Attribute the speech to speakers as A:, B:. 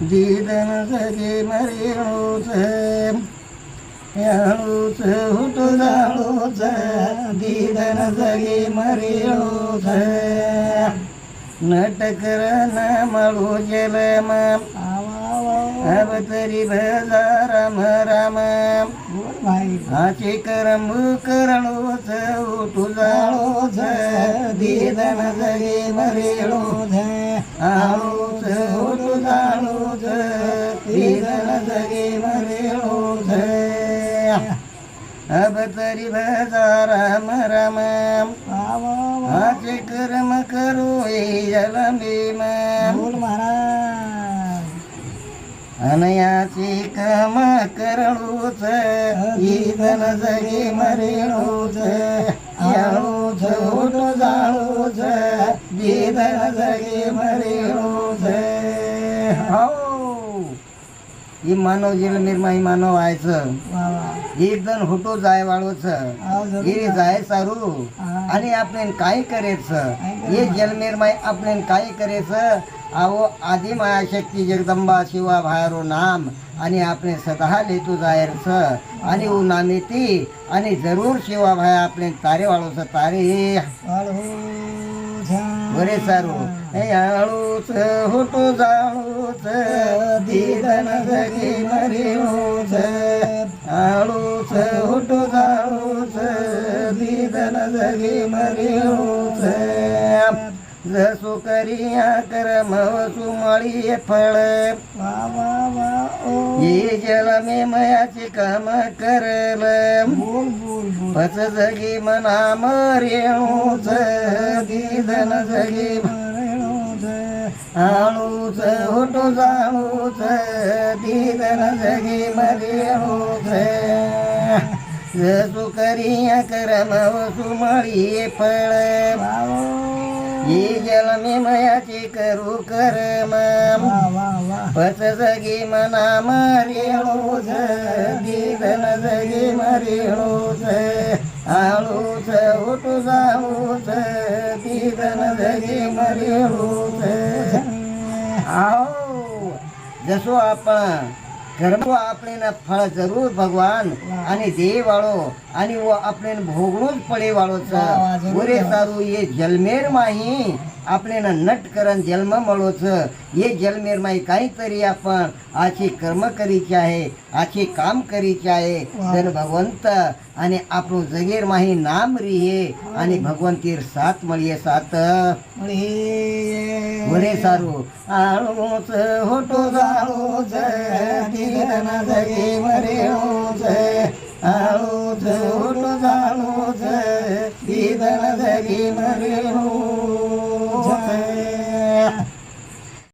A: जीवन सजी मरी होत होत होत होत जीवन सगी मरी नटकर न मळू जल अवतरी भज राम राम। हाचे करम करणोच जाळो होत दीदन सगी मरी होत
B: आहोत अब
A: तरी भजा राम
B: आचे
A: कर्म करू याला भीम बोल
B: महाराज
A: अनयाची काम करळूच इवन जगी मरिणूच याळूच उठ जाळूच जीवन जगी मरिणूच हो ही मानव निर्मा ही मानव व्हायचं ही जण होतो जाय वाळवचं
B: हे जाय
A: सारू.
B: आणि
A: आपण काय करेच
B: हे
A: जलनिर्माय आपण काय करायचं? आवो आदि मायाशक्ती जगदंबा शिवा भारो नाम. आणि आपण सदा लेतो जायचं आणि ऊ ती. आणि जरूर शिवा भाय आपण तारे. वाळवचं तारे
B: बरे सारू.
A: हळूच होतो जाळू.
B: मन सखी मरी मूस
A: आळूस हुटू जाळूस दीदन सखी मरी मूस जसू करिया कर महसू फळ
B: ये
A: जल मी काम करल पच जगी मना मरेणूच दीदन जगी
B: मरेणूच
A: हूच जाऊ जाऊच दीदन जगी मरी हूच जसू सुकरिया करम सुमळी पळ
B: ही
A: जल मी मयाची करू करम. पच जगी मना मरी हूच दीदन जगी आळू हूच उठू जाऊ जाऊच दीदन जगी मरी हूच આવો જશો આપણા ઘરમાં આપણે ફળ જરૂર ભગવાન અને દેહ વાળો અને વો આપણે ભોગવું જ પડે વાળો છે વાહ,
B: વાહ, જરૂર ઓરે વાહ.
A: સારું એ જલમેર માં આપણે નટ કરણ જન્મ મળો છે એ જલમેર માં કાંઈ કરી આપણ આછી કર્મ કરી ચાહે આછી કામ કરી ચાહે વાહ. ધન ભગવંત અને આપણું જગેર માં નામ રહીએ અને ભગવંતીર સાથ મળીએ સાથ
B: વરે સારું
A: આણું છે હોટો જાણું છે દીદન જગી મરેણું